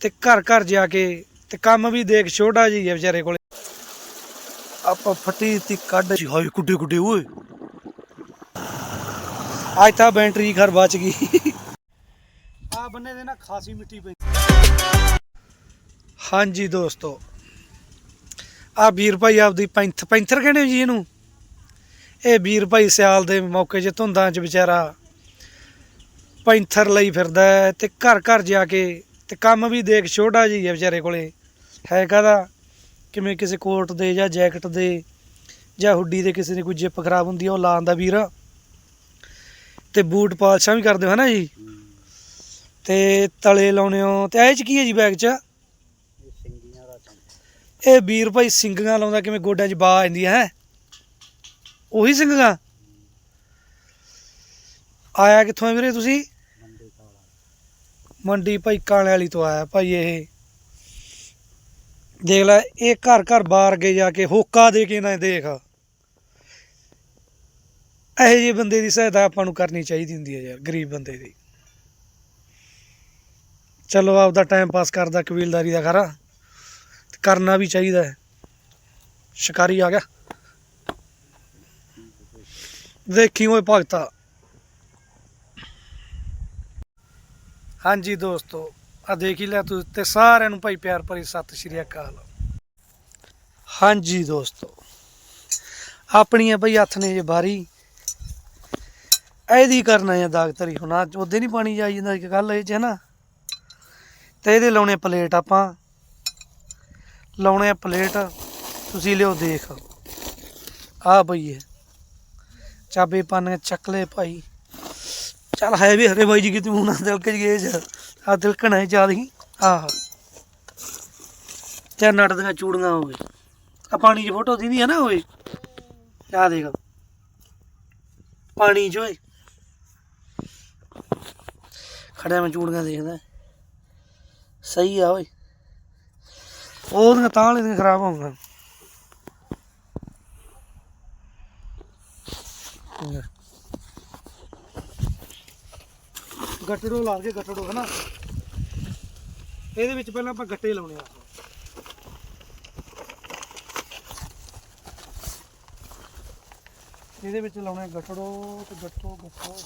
ਤੇ ਘਰ ਘਰ ਜਾ ਕੇ ਤੇ ਕੰਮ ਵੀ ਦੇਖ ਛੋਟਾ ਜੀ ਹੈ ਵਿਚਾਰੇ ਕੋਲੇ। ਆਪਾਂ ਫੱਟੀ ਤੀ ਕੱਢ। ਜੀ ਹਾਏ ਕੁੱਡੇ ਕੁੱਡੇ ਓਏ। ਅੱਜ ਤਾਂ ਬੈਟਰੀ ਘਰ ਬਚ ਗਈ। ਆ ਬੰਨੇ ਦੇ ਨਾ ਖਾਸੀ ਮਿੱਟੀ ਪਈ। ਹਾਂਜੀ ਦੋਸਤੋ ਆ ਵੀਰ ਭਾਈ ਆਪਦੀ ਪੈਂਥ ਪੈਂਥਰ ਕਹਿੰਦੇ ਜੀ ਇਹਨੂੰ? ਇਹ ਵੀਰ ਭਾਈ ਸਿਆਲ ਦੇ ਮੌਕੇ 'ਚ ਧੁੰਦਾਂ 'ਚ ਵਿਚਾਰਾ ਪੈਂਥਰ ਲਈ ਫਿਰਦਾ ਤੇ ਘਰ ਘਰ ਜਾ ਕੇ ਤੇ ਕੰਮ ਵੀ ਦੇਖ, ਛੋਟਾ ਜੀ ਹੈ ਵਿਚਾਰੇ ਕੋਲੇ। ਹੈ ਕਾਹਦਾ? ਕਿਵੇਂ ਕਿਸੇ ਕੋਟ ਦੇ ਜਾਂ ਜੈਕਟ ਦੇ ਜਾਂ ਹੁੱਡੀ ਦੇ ਕਿਸੇ ਦੀ ਕੋਈ ਜਿੱਪ ਖਰਾਬ ਹੁੰਦੀ ਆ, ਉਹ ਲਾਉਂਦਾ ਵੀਰ। ਤੇ ਬੂਟ ਪਾਲਸ਼ਾਂ ਵੀ ਕਰਦੇ ਹੋ, ਹਨਾ ਜੀ? ਤੇ ਤਲੇ ਲਾਉਣੇ ਹੋ, ਤੇ ਇਹ ਚ ਕੀ ਹੈ ਜੀ ਬੈਗ 'ਚ? ਇਹ ਵੀਰ ਭਾਈ ਸਿੰਗੀਆਂ ਲਾਉਂਦਾ, ਕਿਵੇਂ ਗੋਡਿਆਂ 'ਚ ਬਾ ਆਂਦੀ ਹੈ? ਉਹੀ ਸਿੰਗੀਆਂ? ਆਇਆ ਕਿੱਥੋਂ ਵੀਰੇ ਤੁਸੀਂ? ਮੰਡੀ ਭਾਈ ਕਾਲੇ ਵਾਲੀ ਤੋਂ ਆਇਆ ਭਾਈ ਇਹ। ਦੇਖ ਲੈ, ਇਹ ਘਰ ਘਰ ਬਾਹਰ ਅੱਗੇ ਜਾ ਕੇ ਹੋਕਾ ਦੇ ਕੇ ਨਾ ਦੇਖ। ਇਹੋ ਜਿਹੇ ਬੰਦੇ ਦੀ ਸਹਾਇਤਾ ਆਪਾਂ ਨੂੰ ਕਰਨੀ ਚਾਹੀਦੀ ਹੁੰਦੀ ਹੈ ਯਾਰ, ਗਰੀਬ ਬੰਦੇ ਦੀ। ਚਲੋ, ਆਪਦਾ ਟਾਈਮ ਪਾਸ ਕਰਦਾ ਕਬੀਲਦਾਰੀ ਦਾ ਖਰਾ। ਕਰਨਾ ਵੀ ਚਾਹੀਦਾ ਹੈ। ਸ਼ਿਕਾਰੀ ਆ ਗਿਆ। ਦੇਖੀ ਓਏ ਭਗਤਾ। ਹਾਂਜੀ ਦੋਸਤੋ ਆ ਦੇਖ ਹੀ ਲਿਆ ਤੂੰ ਤੇ ਸਾਰਿਆਂ ਨੂੰ ਭਾਈ ਪਿਆਰ ਭਰੀ ਸਤਿ ਸ਼੍ਰੀ ਅਕਾਲ। ਹਾਂਜੀ ਦੋਸਤੋ ਆਪਣੀ ਆਪਣੀਆਂ ਭਾਈ ਹੱਥ ਨੇ ਜੇ ਬਾਰੀ ਇਹਦੀ ਕਰਨਾ ਹੈ ਦਾਗਧਰੀ ਹੁਣ ਅੱਜ ਉਹਦੇ ਨਹੀਂ ਪਾਣੀ ਜਾਈ ਜਾਂਦਾ, ਇੱਕ ਗੱਲ ਇਹ ਚ ਹੈ ਨਾ, ਤੇ ਇਹਦੇ ਲਾਉਣੇ ਪਲੇਟ ਆਪਾਂ। ਲਾਉਣੇ ਆ ਪਲੇਟ, ਤੁਸੀਂ ਲਿਓ ਦੇਖ। ਆ ਬਈ ਇਹ, ਚਾਬੇ ਪਾਣੇ ਚੱਕਲੇ ਭਾਈ। ਚੱਲ ਹੈ ਵੀ ਹਰੇ ਬਾਈ ਜੀ ਕਿ ਤੂੰ ਨਾ ਦਿਲਕ ਗਏ ਜਾ ਆ ਦਿਲਕਣਾ ਹੈ ਜਿਆਦੀ ਆਹ। ਤੇ ਨਟ ਦੀਆਂ ਚੂੜੀਆਂ ਹੋਵੇ ਆ ਪਾਣੀ 'ਚ ਫੋਟੋ ਦਿੰਦੀ ਹੈ ਨਾ ਓਏ ਆ ਦੇਖ। ਪਾਣੀ 'ਚ ਓਏ। ਖੜਿਆ ਮੈਂ ਚੂੜੀਆਂ ਦੇਖਦਾ। ਸਹੀ ਆ ਓਏ। ਉਹਦੀਆਂ ਤਾਂ ਵਾਲੀਆਂ ਖਰਾਬ ਹੋਣਗੀਆਂ ਗੱਟੜੋ ਲਾ ਕੇ ਗੱਟੜੋ, ਹਨਾ? ਇਹਦੇ ਵਿੱਚ ਪਹਿਲਾਂ ਆਪਾਂ ਗੱਟੇ ਲਾਉਣੇ ਆ। ਇਹਦੇ ਵਿੱਚ ਲਾਉਣੇ ਗੱਟੜੋ ਤੇ ਗੱਟੋ ਗੱਟੋ।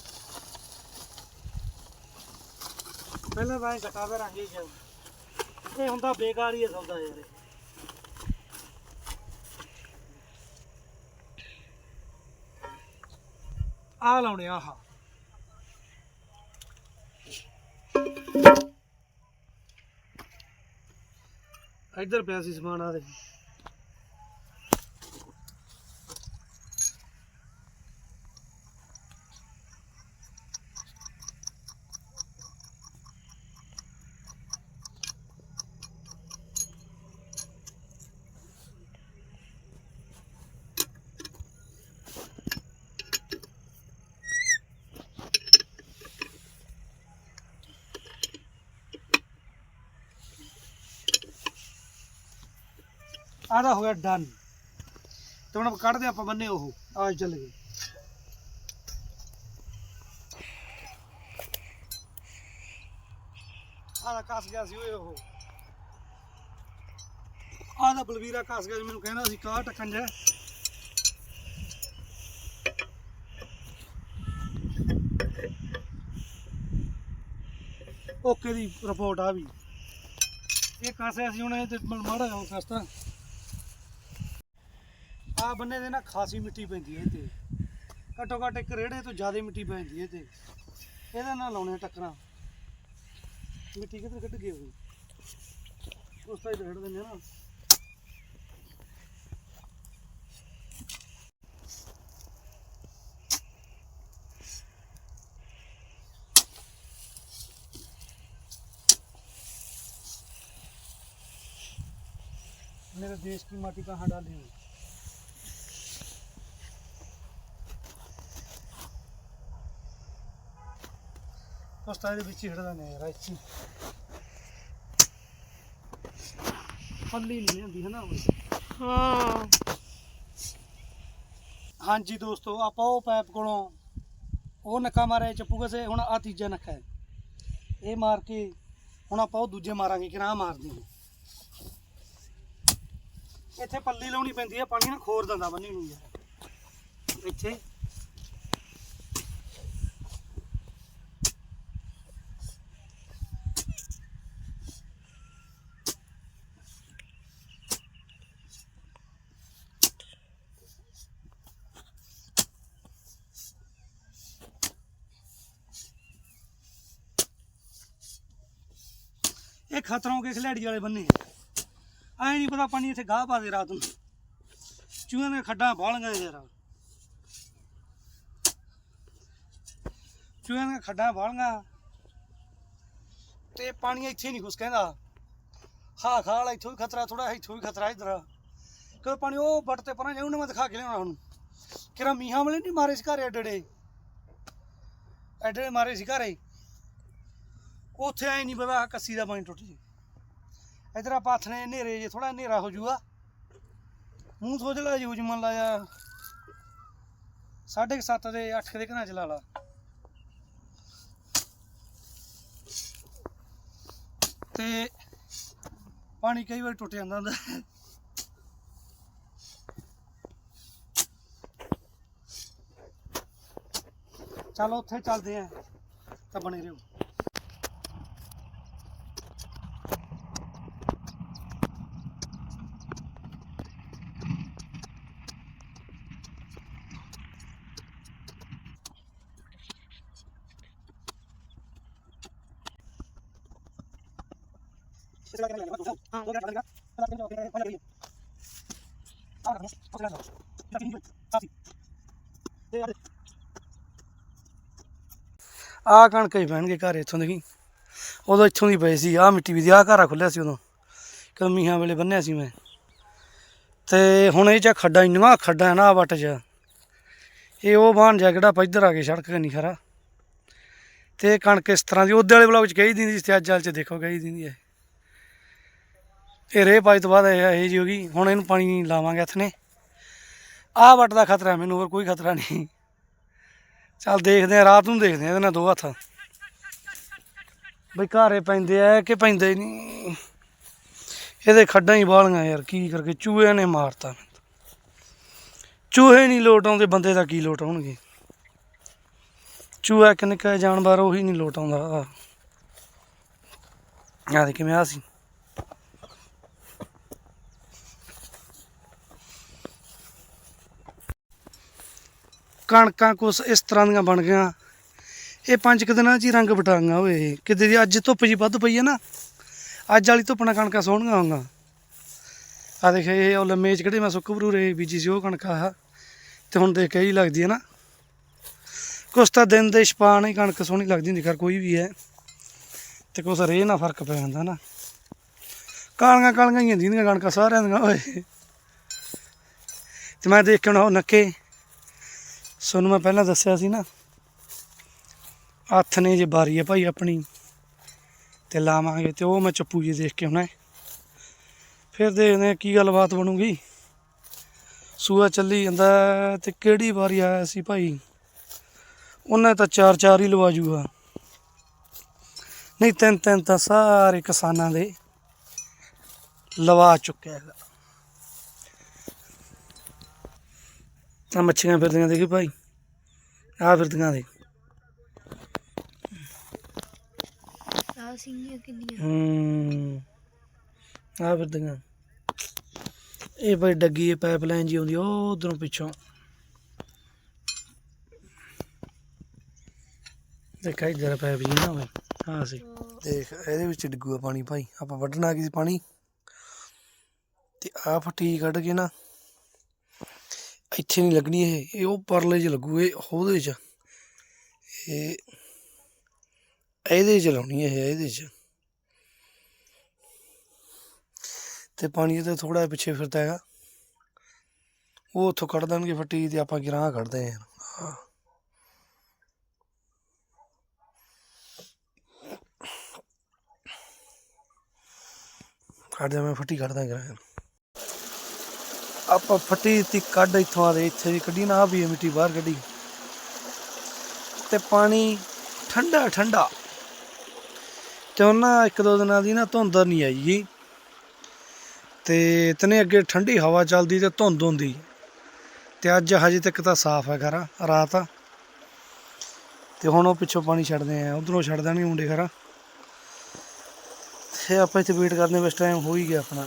ਪਹਿਲਾਂ ਤਾਂ ਗੱਟਾ ਦਾ ਰੰਗ ਹੀ ਜਾਊ ਇਹ ਹੁੰਦਾ ਬੇਕਾਰ ਹੀ ਹੈ ਸੌਦਾ ਯਾਰ ਇਹ। ਲਾਉਣੇ ਆ ਆਹ। ਇੱਧਰ ਪਿਆ ਸੀ ਸਮਾਨ ਆ ਦੇ ਆਦਾ ਹੋ ਗਿਆ ਡਨ ਤੇ ਹੁਣ ਕੱਢਦੇ ਆਪਾਂ ਬੰਨੇ ਉਹ ਆ ਚੱਲ ਗਏ। ਆਦਾ ਕੱਸ ਗਿਆ ਸੀ ਓਏ ਉਹ। ਆਦਾ ਬਲਵੀਰਾ ਕੱਸ ਗਿਆ ਸੀ, ਮੈਨੂੰ ਕਹਿੰਦਾ ਸੀ ਕਾਹ ਟੱਕਣ ਜਾ ਓਕੇ ਦੀ ਰਿਪੋਰਟ ਆ ਵੀ। ਇਹ ਕਾਸਿਆ ਸੀ ਹੁਣ, ਇਹ ਤੇ ਮਾੜਾ ਹੋ ਕਸਤਾ ਆ ਬੰਨੇ ਦੇ ਨਾ ਖਾਸੀ ਮਿੱਟੀ ਪੈਂਦੀ ਹੈ ਤੇ ਘੱਟੋ ਘੱਟ ਇੱਕ ਰੇੜੇ ਤੋਂ ਜ਼ਿਆਦਾ ਮਿੱਟੀ ਪੈਂਦੀ ਹੈ ਤੇ ਇਹਦੇ ਨਾਲ ਲਾਉਣੇ ਟੱਕਰਾਂ ਮਿੱਟੀ ਕਿੱਧਰ ਕੱਢ ਗਈ ਹੋਈ ਉਸ ਸਾਈਡ ਰੇੜ ਦਿੰਦੇ ਆ ਨਾ मेरे देश की माटी कहाँ डाली हुई ਵਿੱਚ ਹੀ ਹੜਦਾ ਨੇ ਯਾਰ ਇੱਥੇ ਪੱਲੀ ਨਹੀਂ ਹੁੰਦੀ ਹੈ ਨਾ ਉਹ? ਹਾਂ। ਹਾਂਜੀ ਦੋਸਤੋ ਆਪਾਂ ਉਹ ਪਾਈਪ ਕੋਲੋਂ ਉਹ ਨੱਕਾ ਮਾਰਿਆ ਚੱਪੂ ਕਸੇ ਹੁਣ ਆ ਤੀਜਾ ਨੱਕਾ ਹੈ। ਇਹ ਮਾਰ ਕੇ ਹੁਣ ਆਪਾਂ ਉਹ ਦੂਜੇ ਮਾਰਾਂਗੇ ਕਿ ਨਾ ਮਾਰਦੇ ਨੇ ਇੱਥੇ ਪੱਲੀ ਲਾਉਣੀ ਪੈਂਦੀ ਹੈ ਪਾਣੀ ਨਾਲ ਖੋਰ ਦੰਦਾ ਬੰਨੀ ਹੈ ਇੱਥੇ। ਖਤਰੋਂ ਕੇ ਖਿਲਾੜੀ ਵਾਲੇ ਬੰਨੇ ਐ ਨਹੀਂ ਪਤਾ ਪਾਣੀ ਇੱਥੇ ਗਾਹ ਪਾ ਦੇ ਰਾਤ ਨੂੰ। ਚੂਹਿਆਂ ਦੀਆਂ ਖੱਡਾਂ ਬਾਲਣਗੀਆਂ ਯਾਰ। ਚੂਹਿਆਂ ਦੀਆਂ ਖੱਡਾਂ ਬਾਲਣਗੀਆਂ ਤੇ ਪਾਣੀ ਇੱਥੇ ਨਹੀਂ ਖੁਸ ਕਹਿੰਦਾ। ਹਾਂ ਖਾਲ ਇੱਥੋਂ ਵੀ ਖਤਰਾ ਥੋੜਾ ਇੱਥੋਂ ਵੀ ਖਤਰਾ ਇਧਰ। ਕਦੋਂ ਪਾਣੀ ਉਹ ਬੱਟ ਤੇ ਪਰਾਂ ਜਾਉਂ ਮੈਂ ਦਿਖਾ ਕੇ ਲਿਆਉਣਾ ਹੁਣ। ਕਿਰਾ ਮੀਹਾਂ ਵਾਲੇ ਨਹੀਂ ਮਾਰੇ ਸੀ ਘਰੇ ਐਡੜੇ ਐਡੇ ਮਾਰੇ ਸੀ ਘਰੇ। ਉੱਥੇ ਐ ਨਹੀਂ ਪਤਾ ਕੱਸੀ ਦਾ ਪਾਣੀ ਟੁੱਟ ਜੇ। ਇਧਰ ਆਪਾਂ ਨੇ ਹਨੇਰੇ ਜੇ ਥੋੜਾ ਹਨੇਰਾ ਹੋ ਜੂਗਾ ਮੂੰਹ ਸੋਚ ਲਾ ਯੂਜ ਮੰਨ ਲਾ ਜਾ। ਸਾਢੇ ਕੁ ਸੱਤ ਦੇ 8 ਦੇ ਘਰਾਂ ਚ ਲਾ ਲਾ। ਤੇ ਪਾਣੀ ਕਈ ਵਾਰ ਟੁੱਟ ਜਾਂਦਾ ਹੁੰਦਾ। ਚਲੋ ਉੱਥੇ ਚੱਲਦੇ ਆਂ। ਤਾਂ ਬਣੇ ਰਹੋ। ਆ ਕਣਕ ਹੀ ਪੈਣਗੇ ਘਰ ਇੱਥੋਂ ਦੇਖੀ ਉਦੋਂ ਇੱਥੋਂ ਦੀ ਪਈ ਸੀ ਆ ਮਿੱਟੀ ਵੀ ਦੀ ਆ ਘਰਾ ਖੁੱਲਿਆ ਸੀ ਉਦੋਂ। ਕਦੋਂ ਮੀਹਾਂ ਵੇਲੇ ਬੰਨਿਆ ਸੀ ਮੈਂ। ਤੇ ਹੁਣ ਇਹ ਚ ਖੱਡਾ, ਇੰਨਾ ਖੱਡਾ ਹੈ ਨਾ ਆਹ ਵੱਟ ਚ ਇਹ ਉਹ ਬਾਣ ਜਾ ਕਿਹੜਾ ਆਪਾਂ ਇੱਧਰ ਆ ਕੇ ਸੜਕ ਨਹੀਂ ਖਰਾ। ਤੇ ਕਣਕ ਇਸ ਤਰ੍ਹਾਂ ਦੀ, ਉਹਦੇ ਵਾਲੇ ਬਲੌਗ ਚ ਕਹੀ ਦਿੰਦੀ ਸੀ ਤੇ ਅੱਜ ਵਾਲ ਚ ਦੇਖੋ ਕਹੀ ਦਿੰਦੀ ਹੈ। ਇਹ ਰੇ ਪਾਈ ਤੋਂ ਬਾਅਦ ਇਹ ਇਹ ਜੀ ਹੋ ਗਈ। ਹੁਣ ਇਹਨੂੰ ਪਾਣੀ ਲਾਵਾਂਗੇ ਹੱਥ ਨੇ। ਆਹ ਵੱਟ ਦਾ ਖਤਰਾ ਮੈਨੂੰ, ਹੋਰ ਕੋਈ ਖਤਰਾ ਨਹੀਂ। ਚੱਲ ਦੇਖਦੇ ਆ ਰਾਤ ਨੂੰ ਦੇਖਦੇ ਆ ਇਹਦੇ ਨਾਲ ਦੋ ਹੱਥ। ਬਈ ਘਾਰੇ ਪੈਂਦੇ ਆ ਕਿ ਪੈਂਦੇ ਨਹੀਂ ਇਹਦੇ ਖੱਡਾਂ ਹੀ ਬਾਲੀਆਂ ਯਾਰ, ਕੀ ਕਰਕੇ ਚੂਹੇ ਨੇ ਮਾਰਤਾ ਚੂਹੇ ਨਹੀਂ ਲੋਟ ਆਉਂਦੇ, ਬੰਦੇ ਦਾ ਕੀ ਲੋਟ ਆਉਣਗੇ? ਚੂਹਾ ਇੱਕ ਨਿੱਕਾ ਜਾਨਵਰ ਉਹੀ ਨਹੀਂ ਲੋਟ ਆਉਂਦਾ। ਆ ਦੇ ਕਿਵੇਂ ਆ ਸੀ। ਕਣਕਾਂ ਕੁਛ ਇਸ ਤਰ੍ਹਾਂ ਦੀਆਂ ਬਣ ਗਈਆਂ। ਇਹ ਪੰਜ ਕੁ ਦਿਨਾਂ 'ਚ ਹੀ ਰੰਗ ਵਟਾਂਗਾ ਓਏ। ਕਿਤੇ ਦੀ ਅੱਜ ਧੁੱਪ ਜੀ ਵੱਧ ਪਈ ਹੈ ਨਾ, ਅੱਜ ਵਾਲੀ ਧੁੱਪ ਨਾਲ ਕਣਕਾਂ ਸੋਹਣੀਆਂ ਹੋਣਗੀਆਂ। ਆ ਦੇਖ, ਇਹ ਉਹ ਲੰਮੇ 'ਚ ਕਿਹੜੇ ਮੈਂ ਸੁੱਕ ਬਰੂਰੇ ਬੀਜੀ ਸੀ, ਉਹ ਕਣਕ ਆ ਤੇ ਹੁਣ ਦੇਖ ਕੇ ਹੀ ਲੱਗਦੀ ਹੈ ਨਾ। ਕੁਛ ਤਾਂ ਦਿਨ ਦੇ ਛਪਾਣ ਹੀ ਕਣਕ ਸੋਹਣੀ ਲੱਗਦੀ ਹੁੰਦੀ, ਖਰ ਕੋਈ ਵੀ ਹੈ। ਤੇ ਕੁਛ ਰੇ ਨਾਲ ਫ਼ਰਕ ਪੈ ਜਾਂਦਾ ਨਾ। ਕਾਲੀਆਂ ਕਾਲੀਆਂ ਹੀ ਹੁੰਦੀਆਂ ਕਣਕਾਂ, ਸਾਰਿਆਂ ਦੀਆਂ, ਓਏ। ਤੇ ਮੈਂ ਦੇਖ ਕੇ ਹੁਣ ਉਹ ਨੱਕੇ ਸੋਨੂੰ ਮੈਂ ਪਹਿਲਾਂ ਦੱਸਿਆ ਸੀ ਨਾ, ਹੱਥ ਨੇ ਜੇ ਬਾਰੀ ਹੈ ਭਾਈ ਆਪਣੀ, ਤੇ ਲਾਵਾਂਗੇ ਤੇ ਉਹ ਮੈਂ ਚੱਪੂ ਜੀ ਦੇਖ ਕੇ ਆਉਣਾ ਫਿਰ ਦੇਖਦੇ ਹਾਂ ਕੀ ਗੱਲਬਾਤ ਬਣੂਗੀ। ਸੂਆ ਚੱਲੀ ਜਾਂਦਾ ਤੇ ਕਿਹੜੀ ਵਾਰੀ ਆਇਆ ਸੀ ਭਾਈ? ਉਹਨੇ ਤਾਂ ਚਾਰ ਚਾਰ ਹੀ ਲਵਾ ਜੂਗਾ ਨਹੀਂ, ਤਿੰਨ ਤਿੰਨ ਤਾਂ ਸਾਰੇ ਕਿਸਾਨਾਂ ਦੇ ਲਵਾ ਚੁੱਕਿਆ ਹੈਗਾ। ਤਾਂ ਮੱਛੀਆਂ ਫਿਰਦੀਆਂ ਦੇਖੀ ਭਾਈ। ਆ ਫਿਰਦੀਆਂ ਦੇ। ਆ ਸਿੰਘੀਆਂ ਕਿੰਨੀਆਂ? ਹੂੰ। ਆ ਫਿਰਦੀਆਂ ਇਹ ਭਾਈ ਡੱਗੀ ਇਹ ਪਾਈਪਲਾਈਨ ਜੀ ਆਉਂਦੀ ਉਹ ਉਧਰੋਂ ਪਿੱਛੋਂ। ਦੇਖਾ ਇਧਰ ਪਾਈਪ ਜੀ ਨਾ ਹੋਵੇ। ਹਾਂ ਸੀ। ਦੇਖ ਇਹਦੇ ਵਿੱਚ ਡਿੱਗੂਗਾ ਪਾਣੀ ਭਾਈ। ਆਪਾਂ ਵੱਢਣ ਗਏ ਸੀ ਪਾਣੀ। ਤੇ ਆ ਫੱਟੀ ਕੱਢ ਕੇ ਨਾ ਇੱਥੇ ਨਹੀਂ ਲੱਗਣੀ ਇਹ। ਇਹ ਉਹ ਪਰਲੇ 'ਚ ਲੱਗੂ, ਇਹ ਉਹਦੇ 'ਚ। ਇਹ ਇਹਦੇ 'ਚ ਲਾਉਣੀ ਇਹ, ਇਹਦੇ 'ਚ। ਤੇ ਪਾਣੀ ਤੇ ਥੋੜਾ ਪਿੱਛੇ ਫਿਰਦਾ ਹੈਗਾ। ਉਹ ਉੱਥੋਂ ਕੱਢ ਦੇਣਗੇ ਫੱਟੀ ਤੇ ਆਪਾਂ ਗਿਰਾਂ ਕੱਢਦੇ ਹਾਂ ਕੱਢ ਜਾ ਮੈਂ ਫੱਟੀ ਕੱਢਦਾ ਗਿਰਾਂ ਆਪਾਂ ਫੱਟੀ ਦਿੱਤੀ, ਕੱਢ ਇੱਥੋਂ ਆ ਦੇ, ਇੱਥੇ ਦੀ ਕੱਢੀ, ਨਾ ਆ ਵੀ ਮਿੱਟੀ ਬਾਹਰ ਕੱਢੀ। ਤੇ ਪਾਣੀ ਠੰਡਾ ਠੰਡਾ। ਤੇ ਉਹਨਾਂ ਇੱਕ ਦੋ ਦਿਨਾਂ ਦੀ ਨਾ ਧੁੰਦ ਨਹੀਂ ਆਈ ਗੀ ਤੇ ਤਨੇ ਅੱਗੇ ਠੰਡੀ ਹਵਾ ਚੱਲਦੀ ਤੇ ਧੁੰਦ ਹੁੰਦੀ। ਤੇ ਅੱਜ ਹਜੇ ਤੱਕ ਤਾਂ ਸਾਫ਼ ਹੈ ਖਰਾ, ਰਾਤ। ਆ ਤੇ ਹੁਣ ਉਹ ਪਿੱਛੋਂ ਪਾਣੀ ਛੱਡਦੇ ਆ, ਉਧਰੋਂ ਛੱਡ ਦੇਣਗੇ ਮੁੰਡੇ ਖਰਾ। ਤੇ ਆਪਾਂ ਇੱਥੇ ਵੇਟ ਕਰਦੇ ਹਾਂ ਟਾਈਮ ਹੋ ਹੀ ਗਿਆ ਆਪਣਾ।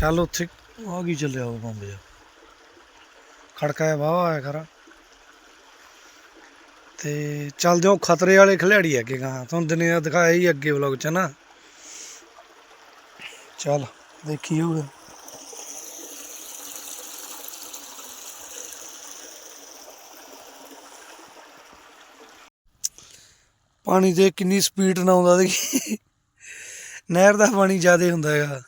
ਚੱਲ ਉੱਥੇ ਆ ਕੀ ਚੱਲਿਆ ਉਹ ਬੰਬ ਜਾ ਖੜਕਾ ਵਾਵਾ ਆਇਆ ਖਰਾ। ਤੇ ਚੱਲਦੇ ਹਾਂ ਖਤਰੇ ਵਾਲੇ ਖਿਲਾੜੀ ਅੱਗੇ ਗਾ। ਤੁਹਾਨੂੰ ਦਿਨੇ ਦਿਖਾਇਆ ਹੀ ਅੱਗੇ ਵਲੌਗ ਚ ਨਾ। ਚੱਲ ਦੇਖੀ ਹੋਊਗਾ ਪਾਣੀ ਦੇ ਕਿੰਨੀ ਸਪੀਡ ਨਾਲ ਆਉਂਦਾ ਦੇਖੀ। ਨਹਿਰ ਦਾ ਪਾਣੀ ਜ਼ਿਆਦਾ ਹੁੰਦਾ ਹੈਗਾ।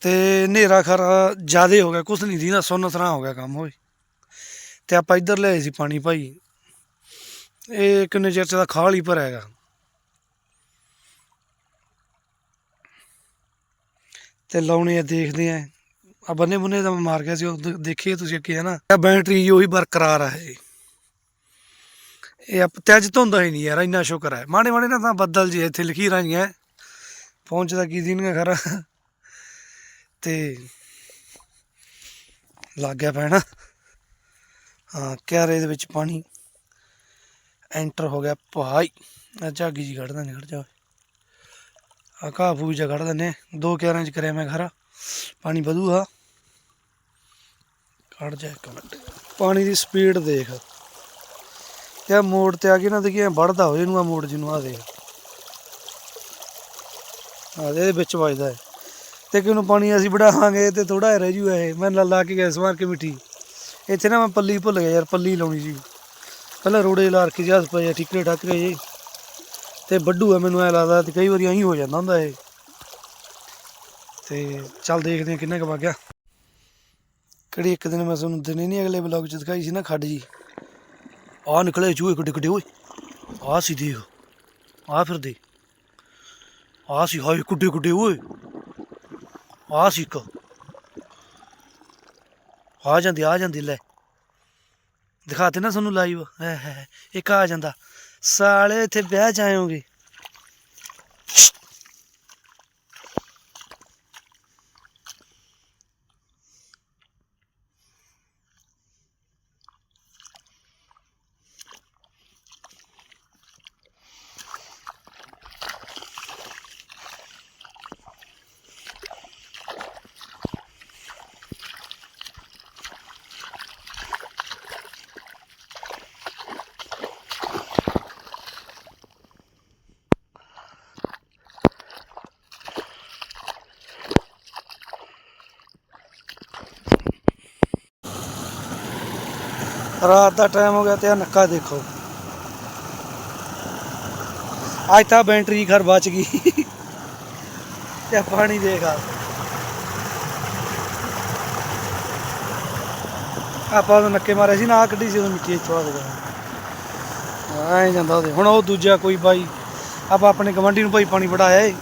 ਤੇ ਹਨੇਰਾ ਖਰਾ ਜ਼ਿਆਦਾ ਹੋ ਗਿਆ, ਕੁਛ ਨਹੀਂ ਦੀ ਨਾ ਸੁੰਨ ਤਰ੍ਹਾਂ ਹੋ ਗਿਆ ਕੰਮ ਹੋਏ ਤੇ ਆਪਾਂ ਇੱਧਰ ਲਿਆਏ ਸੀ ਪਾਣੀ ਭਾਈ। ਇਹ ਕਿੰਨੇ ਚਿਰ ਚ ਦਾ ਖਾਲ ਹੀ ਭਰਿਆ ਹੈਗਾ। ਤੇ ਲਾਉਣੇ ਆ, ਦੇਖਦੇ ਆ। ਆ ਬੰਨੇ ਬੁੰਨੇ ਦਾ ਮਾਰ ਗਿਆ ਸੀ, ਉਹ ਦੇਖੀਏ ਤੁਸੀਂ ਅੱਗੇ ਹੈ ਨਾ ਇਹ ਬੈਟਰੀ ਉਹੀ ਬਰਕਰਾਰ ਆ ਇਹ। ਇਹ ਆਪ ਤੇ ਅੱਜ ਧੁੰਦਾ ਹੀ ਨਹੀਂ ਯਾਰ, ਇੰਨਾ ਸ਼ੁਕਰ ਹੈ ਮਾੜੇ ਮਾੜੇ ਨਾ ਤਾਂ ਬੱਦਲ ਜੇ ਇੱਥੇ ਲਕੀਰਾਂ ਜੀਆਂ ਪਹੁੰਚਦਾ ਕੀ ਦਿਨ ਖਰਾ। ਤੇ ਲੱਗ ਗਿਆ ਪੈਣਾ। ਹਾਂ, ਕਿਆਰੇ ਦੇ ਵਿੱਚ ਪਾਣੀ। ਐਂਟਰ ਹੋ ਗਿਆ ਭਾਈ। ਆ ਝਾਗੀ ਜੀ ਕੱਢ ਦਿੰਦੇ, ਖੜ ਜਾ ਆ ਘਾਹ ਫੂਜਾ ਕੱਢ ਦਿੰਦੇ। ਦੋ ਕਿਆਰਾਂ ਚ ਕਰਿਆ ਮੈਂ ਖਰਾ। ਪਾਣੀ ਵਧੂਗਾ। ਕੱਢ ਜਾ ਇੱਕ ਮਿੰਟ। ਪਾਣੀ ਦੀ ਸਪੀਡ ਦੇਖ। ਤੇ ਮੋੜ ਤੇ ਆ ਕੇ ਨਾ ਦੇਖੀ ਐਂ ਵੜਦਾ ਹੋ ਇਹਨੂੰ ਆ ਮੋੜ ਜਿਹਨੂੰ ਆ ਦੇਖ। ਆ ਇਹਦੇ ਵਿੱਚ ਵੱਜਦਾ ਹੈ ਤੇ ਕਿਉਂ ਪਾਣੀ ਅਸੀਂ ਵੜਾਵਾਂਗੇ ਤੇ ਥੋੜਾ ਰਹਿ ਜੂ ਇਹ। ਮੈਂ ਲਾ ਲਾ ਕੇ ਗੈਸ ਮਾਰ ਕੇ ਮਿੱਠੀ। ਇੱਥੇ ਨਾ ਮੈਂ ਪੱਲੀ ਭੁੱਲ ਗਿਆ ਯਾਰ, ਪੱਲੀ ਲਾਉਣੀ ਸੀ। ਪਹਿਲਾਂ ਰੋੜੇ ਲਾ ਕੇ ਜਹਾਜ਼ ਪਏ ਆ, ਠਿਕਰੇ ਠਾਕਰੇ ਜੇ। ਤੇ ਵੱਡੂ ਆ ਮੈਨੂੰ ਐ ਲੱਗਦਾ ਤੇ ਕਈ ਵਾਰੀ ਐਂ ਹੋ ਜਾਂਦਾ ਹੁੰਦਾ ਇਹ। ਤੇ ਚੱਲ ਦੇਖਦੇ ਆ ਕਿੰਨਾ ਕੁ ਵਗ ਗਿਆ। ਕਿਹੜੀ ਇੱਕ ਦਿਨ ਮੈਂ ਤੁਹਾਨੂੰ ਦਿਨੇ ਨਹੀਂ ਅਗਲੇ ਬਲੌਗ ਚ ਦਿਖਾਈ ਸੀ ਨਾ ਖੱਡ ਜੀ। ਆ ਨਿਕਲੇ ਚੂਹੇ ਕਿੱਡੇ ਕਿੱਡੇ ਓਏ। ਆ ਸੀ ਦੇਖ। ਆ ਫਿਰ ਦੇ ਆ ਸੀ ਹਾਏ, ਕੁੱਡੇ ਕੁੱਡੇ ਓਏ। ਆ ਸੀ ਇੱਕ। ਆ ਜਾਂਦੀ ਆ ਜਾਂਦੀ, ਲੈ। ਦਿਖਾਤੇ ਨਾ ਤੁਹਾਨੂੰ ਲਾਈਵ ਹੈ ਇੱਕ ਆ ਜਾਂਦਾ। ਸਾਲੇ, ਇੱਥੇ ਵਿਆਹ ਚ ਰਾਤ ਦਾ ਟਾਈਮ ਹੋ ਗਿਆ ਤੇ ਆ ਨੱਕਾ ਦੇਖੋ। ਅੱਜ ਤਾਂ ਬੈਟਰੀ ਘਰ ਬਚ ਗਈ। ਤੇ ਪਾਣੀ ਦੇਖ ਆਪਾਂ ਉਹ ਨੱਕੇ ਮਾਰੇ ਸੀ, ਨਾ ਕੱਢੀ ਸੀ ਉਹ ਮਿੱਟੀ ਚੋਂ ਦੇ ਆਏ ਜਾਂਦਾ ਉਹਦੇ। ਹੁਣ ਉਹ ਦੂਜਾ ਕੋਈ ਬਾਈ, ਆਪਾਂ ਆਪਣੇ ਗਵੰਡੀ ਨੂੰ ਭਾਈ ਪਾਣੀ ਵੜਾਇਆ ਏ।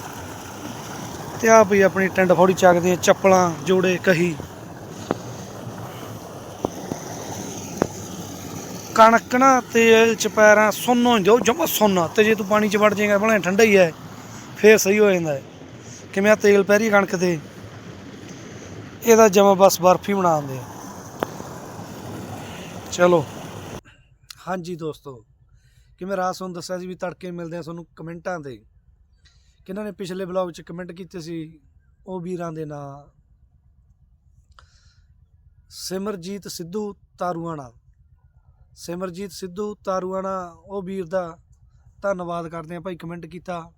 ਤੇ ਆ ਭਈ ਆਪਣੀ ਟੈਂਡ ਫੌੜੀ ਚੱਕਦੇ ਆ, ਚੱਪਲਾਂ, ਜੋੜੇ, ਕਹੀ। ਕਣਕ ਨਾ ਤੇਲ ਚ ਪੈਰਾਂ ਸੁੰਨ ਹੋ ਜਾਓ ਜਮਾ ਸੁੰਨ ਤੇ ਜੇ ਤੂੰ ਪਾਣੀ ਚ ਵੜ ਜਾਏਗਾ, ਭਲਾ ਠੰਡਾ ਹੀ ਹੈ ਫੇਰ ਸਹੀ ਹੋ ਜਾਂਦਾ ਕਿਵੇਂ ਆ ਤੇਲ ਪੈਰੀ ਕਣਕ ਤੇ? ਇਹਦਾ ਜਮਾ ਬਸ ਬਰਫੀ ਬਣਾ ਦਿੰਦੇ ਆ। ਚਲੋ। ਹਾਂਜੀ ਦੋਸਤੋ, ਕਿਵੇਂ ਰਾਤ ਤੁਹਾਨੂੰ ਦੱਸਿਆ ਸੀ ਵੀ ਤੜਕੇ ਮਿਲਦੇ ਆ ਤੁਹਾਨੂੰ ਕਮੈਂਟਾਂ ਤੇ। ਕਿਹਨਾਂ ਨੇ ਪਿਛਲੇ ਬਲੌਗ 'ਚ ਕਮੈਂਟ ਕੀਤੇ ਸੀ? ਉਹ ਵੀਰਾਂ ਦੇ ਨਾਂ। ਸਿਮਰਜੀਤ ਸਿੱਧੂ ਤਾਰੂਆਣਾ। ਸਿਮਰਜੀਤ ਸਿੱਧੂ ਤਾਰੂਆਣਾ ਉਹ ਵੀਰ ਦਾ ਧੰਨਵਾਦ ਕਰਦੇ ਆ ਭਾਈ ਕਮੈਂਟ ਕੀਤਾ।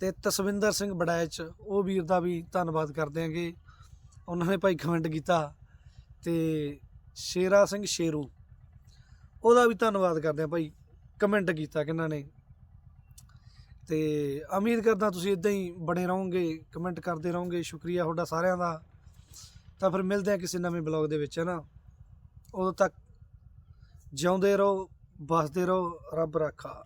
ਤੇ ਤਸਵਿੰਦਰ ਸਿੰਘ ਬੜੈਚ ਉਹ ਵੀਰ ਦਾ ਵੀ ਧੰਨਵਾਦ ਕਰਦੇ ਆਂਗੇ ਉਹਨਾਂ ਨੇ ਭਾਈ ਕਮੈਂਟ ਕੀਤਾ। ਤੇ ਸ਼ੇਰਾ ਸਿੰਘ ਸ਼ੇਰੂ, ਉਹਦਾ ਵੀ ਧੰਨਵਾਦ ਕਰਦੇ ਆ ਭਾਈ ਕਮੈਂਟ ਕੀਤਾ ਕਿਹਨਾਂ ਨੇ। ਤੇ ਉਮੀਦ ਕਰਦਾ ਤੁਸੀਂ ਇਦਾਂ ਹੀ ਬਣੇ ਰਹੋਗੇ ਕਮੈਂਟ ਕਰਦੇ ਰਹੋਗੇ। ਸ਼ੁਕਰੀਆ ਤੁਹਾਡਾ ਸਾਰਿਆਂ ਦਾ। ਤਾਂ ਫਿਰ ਮਿਲਦੇ ਆ ਕਿਸੇ ਨਵੇਂ ਬਲੌਗ ਦੇ ਵਿੱਚ, ਹੈ ਨਾ? ਉਦੋਂ ਤੱਕ ਜਿਉਂਦੇ ਰਹੋ ਬਸਦੇ ਰਹੋ ਰੱਬ ਰਾਖਾ।